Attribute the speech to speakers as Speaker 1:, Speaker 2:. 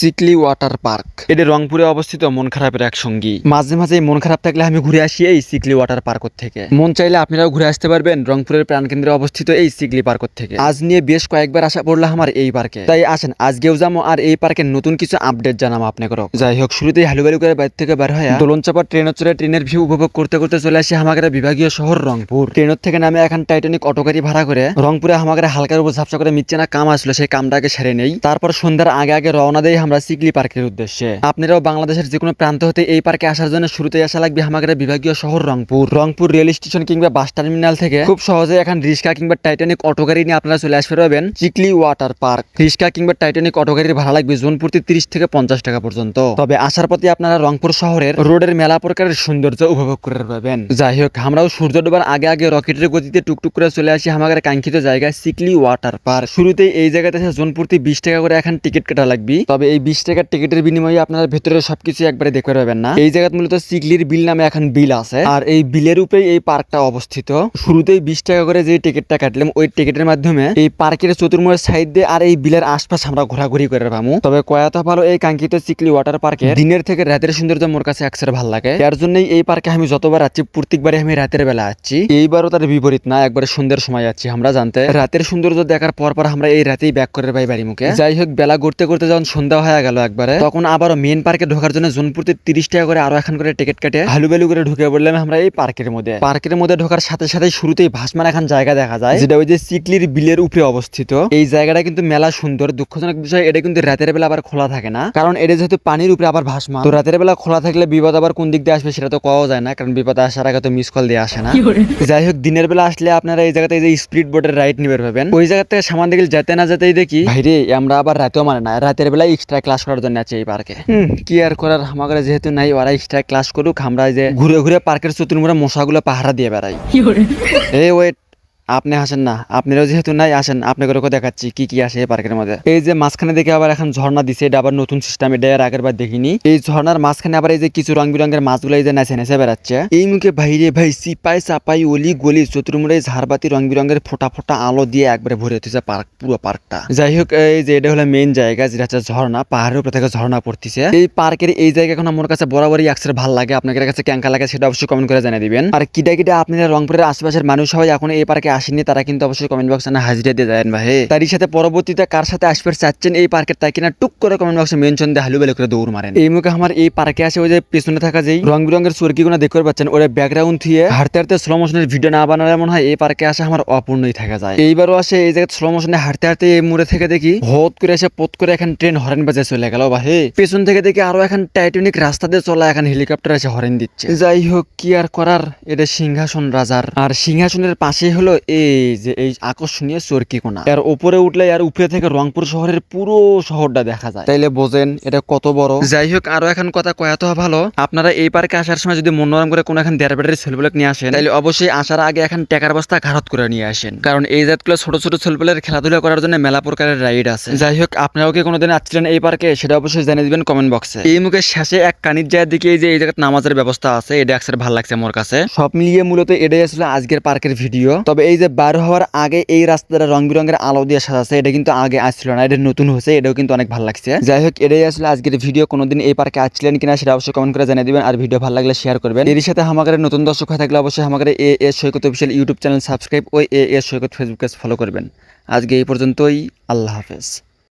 Speaker 1: Sickly water park এটি রংপুরে অবস্থিত মন খারাপের এক সঙ্গী। মাঝে মাঝে মন খারাপ থাকলে আমি ঘুরে আসি এই সিকলি ওয়াটার পার্ক থেকে। মন চাইলে আপনারাও ঘুরে আসতে পারবেন রংপুরের প্রাণকেন্দ্রে অবস্থিত এই সিকলি পার্ক থেকে। আজ নিয়ে বেশ কয়েকবার আসা পড়ল আমার এই পার্কে। তাই আসেন আজকেও যাব আর এই পার্কের নতুন কিছু আপডেট জানাব আপনাকে যাই হোক শুরুতেই হালুবালু করে বাইর থেকে বের হয় দোলন চাপা ট্রেনের চড়ে ট্রেনের ভিউ উপভোগ করতে করতে চলে আসি আমাদের বিভাগীয় শহর রংপুর। ট্রেনের থেকে নামে এখন টাইটানিক অটো গাড়ি ভাড়া করে রংপুরে আমাদের হালকার উপর ঝাপসা করে মিচ্ছে না কাম আসলো সেই কামটাকে সেরে নেই। তারপর সন্ধ্যার আগে আগে রওনা দেই আমরা সিকলি পার্কের উদ্দেশ্যে। আপনারাও বাংলাদেশের যে কোনো প্রান্ত হতে এই পার্কে আসার জন্য শুরুতে আসা লাগবে আমাদের বিভাগীয় শহর রংপুর। রংপুর রেল স্টেশন কিংবা বাস টার্মিনাল থেকে খুব সহজে এখন রিক্সা কিংবা টাইটানিক অটো গাড়ি নিয়ে আপনারা চলে আসতে পারবেন চিকলি ওয়াটার পার্ক। রিক্সা কিংবা টাইটানিক অটো গাড়ির ভাড়া লাগবে জোন প্রতি তিরিশ থেকে পঞ্চাশ টাকা পর্যন্ত। তবে আসার পথে আপনারা রংপুর শহরের রোডের মেলা প্রকারের সৌন্দর্য উপভোগ করে পাবেন। যাই হোক, আমরাও সূর্য ডোবার আগে আগে রকেটের গতিতে টুকটুক করে চলে আসি আমাদের কাঙ্ক্ষিত জায়গায় সিকলি ওয়াটার পার্ক। শুরুতেই এই জায়গাতে জোন প্রতি বিশ টাকা করে এখন টিকিট কাটা লাগবে। তবে এই বিশ টাকার টিকিটের বিনিময়ে আপনারা ভেতরে সবকিছু একবারে দেখতে পারবেন না। এই জায়গায় মূলত সিকলির বিল নামে এখন বিল আছে। আর এই বিলের উপরে এই পার্কটা অবস্থিত। শুরুতেই বিশ টাকা করে যে টিকিটটা কাটলাম, ওই টিকিটের মাধ্যমে এই পার্কের চতুর্মুখের সাইড দিয়ে আর এই বিলের আশপাশ আমরা ঘোরাঘুরি করে পাবো। তবে কয়াতা ভালো এই কাঙ্ক্ষিত সিকলি ওয়াটার পার্কে দিনের থেকে রাতের সৌন্দর্য মোর কাছে একসাথে ভালো লাগে। এর জন্যই এই পার্কে আমি যতবার আছি প্রত্যেকবারে আমি রাতের বেলা আছি। এইবারও তার বিপরীত না, একবারে সন্ধ্যের সময় আছি আমরা জানতে। রাতের সৌন্দর্য দেখার পর পর আমরা এই রাতেই ব্যাক করে পাই বাড়ি মুখে যাই হোক, বেলা ঘুরতে ঘুরতে যখন সন্ধ্যা হয়ে গেল একবারে, তখন আবারও মেন পার্কে ঢোকার জন্য জোনপুরতে তিরিশ টাকা করে আরও এখন করে টিকিট কাটে। হালু বেলু করে ঢুকে পড়লাম আমরা এই পার্কের মধ্যে। পার্কের মধ্যে ঢোকার সাথে সাথে শুরুতেই ভাসমান এখন জায়গা দেখা যায় যেটা ওই যে সিকলির বিলের উপরে অবস্থিত। এই জায়গাটা কিন্তু মেলা সুন্দর দুঃখজনক বিষয় এটা কিন্তু রাতের বেলা আবার খোলা থাকে না। কারণ এটা যেহেতু পানির উপরে আবার ভাসমান তো রাতের বেলা খোলা থাকলে বিপদ আবার কোন দিক দিয়ে আসবে সেটা তো কওয়া যায় না কারণ বিপদ আসার আগে তো মিস কল দিয়ে আসে না। যাই হোক দিনের বেলা আসলে আপনারা এই জায়গাতে এই যে স্পিড বোটের রাইড নিবে পাবেন ওই জায়গা থেকে সামান দিকে যেতে না যেতেই দেখি ভাইরে আমরা আবার রাতেও মানে না রাতের বেলা এক্সট্রা ক্লাস করার জন্য আছে এই পার্কে কি আর করার আমার যেহেতু নাই ওরা এক্সট্রা ক্লাস করুক আমরা যে ঘুরে ঘুরে পার্কের চতুর্মুড়া মশাগুলো পাহারা দিয়ে বেড়াই। এই ওয়েট আপনি আসেন না, আপনারাও যেহেতু নাই, আসেন, আপনাকে দেখাচ্ছি কি কি আসে এই পার্কের মধ্যে। এই যে মাঝখানে দেখে আবার এখন ঝর্ণা দিছে, এটা আবার নতুন সিস্টেম এটা এর আগের বার দেখিনি। এই ঝর্ণার মাঝখানে আবার এই যে কিছু রং বিরঙের মাছগুলো এই যে নেচে নেচে বেড়াচ্ছে। এই মুখে ভাইরে ভাই, সিপাই সাপাই অলি, গলি, চতুর্মুড়ে ঝাড়বাতি রং বিরঙের ফোটা ফোটা আলো দিয়ে একবারে ভরে উঠেছে পার্ক, পুরো পার্কটা। যাই হোক, এই যে এটা হলো মেইন জায়গা, যেটা হচ্ছে ঝর্ণা, পাহাড়ের উপর থেকে ঝর্ণা পড়তেছে। এই পার্কের এই জায়গা এখন আমার কাছে বরাবরই একসাথে ভালো লাগে, আপনাদের কাছে ক্যাঙ্কা লাগে সেটা অবশ্যই কমেন্ট করে জানিয়ে দিবেন। আর কিটা কিটা আপনারা রংপুরের আশেপাশের মানুষ সবাই এখন এই পার্কে আসেনি তারা কিন্তু অবশ্যই কমেন্ট বক্সে হাজিরা দিয়ে দেন ভাই। তারই সাথে পরবর্তীতে কার সাথে আসবে চাচ্ছেন এই পার্কের তাই কিনা টুক করে কমেন্ট বক্সে মেনশন দিয়ে হালু বেলে করে দৌড় মারেন। এই মুখে আমার এই পার্কে আসে ওই যে পেছনে থাকা যেই রং বিরঙের চুরকি গুলো দেখতে পাচ্ছেন, ওরা ব্যাকগ্রাউন্ড দিয়ে হাঁটতে হাঁটতে স্লো মোশনের ভিডিও না বানালে মনে হয় এই পার্কে আসে আমার অপূর্ণই থাকা যায়। এইবারও আসে এই জায়গায় স্লো মোশনে হাঁটতে হাঁটতে এই মুড়ে থেকে দেখি হত করে এসে পত করে এখন ট্রেন হরেন বাজে চলে গেল বা হে পেছন থেকে দেখি আরও এখন টাইটানিক রাস্তা দিয়ে চলা এখন হেলিকপ্টার এসে হরেন দিচ্ছে। যাই হোক, কি আর করার? এটা সিংহাসন রাজার। আর সিংহাসনের পাশে হলো এই যে এই আকর্ষণীয় চরকি কোনা এর উপরে উঠলে আর উপরে থেকে রংপুর শহরের পুরো শহরটা দেখা যায়। তাইলে বোঝেন এটা কত বড়। যাই হোক আরও এখন কথা কয়াত ভালো। আপনারা এই পার্কে আসার সময় যদি মনোরম করে কোনো এখন দেড় বেড়ের ছেলেগুলোকে নিয়ে আসেন তাহলে অবশ্যই আসার আগে এখন টাকার বস্তা ঘাড়ত করে নিয়ে আসেন। কারণ এই জাতগুলো ছোট ছোট ছেলেগুলোর খেলাধুলা করার জন্য মেলা প্রকারের রাইড আছে। যাই হোক আপনারাও কি কোনোদিন আসছিলেন এই পার্কে? সেটা অবশ্যই জানিয়ে দিবেন কমেন্ট বক্সে। এই মুখে শেষে এক কানির জায়গার দিকে এই যে এই জায়গায় নামাজের ব্যবস্থা আছে। এটা একসাথে ভালো লাগছে আমার কাছে। সব মিলিয়ে মূলত এটাই আসলে আজকের পার্কের ভিডিও। তবে এই যে বার হওয়ার আগে এই রাস্তাটা রং বিরঙের আলো দিয়ে সাজাচ্ছে, এটা কিন্তু আগে আসছিল না, এটা নতুন হয়েছে, এটাও কিন্তু অনেক ভালো লাগছে। যাই হোক, এটাই আসলে আজকের ভিডিও, কোনোদিন এই পার্কে আসছিলেন কিনা সেটা অবশ্যই কমেন্ট করে জানিয়ে দিবেন, আর ভিডিও ভালো লাগলে শেয়ার করবেন। এর সাথে আমাদের নতুন দর্শক হয়ে থাকলে অবশ্যই আমাদের A A Saikat official YouTube channel subscribe O A S Saikat Facebook page follow করবেন। আজকে এই পর্যন্তই, আল্লাহ হাফেজ।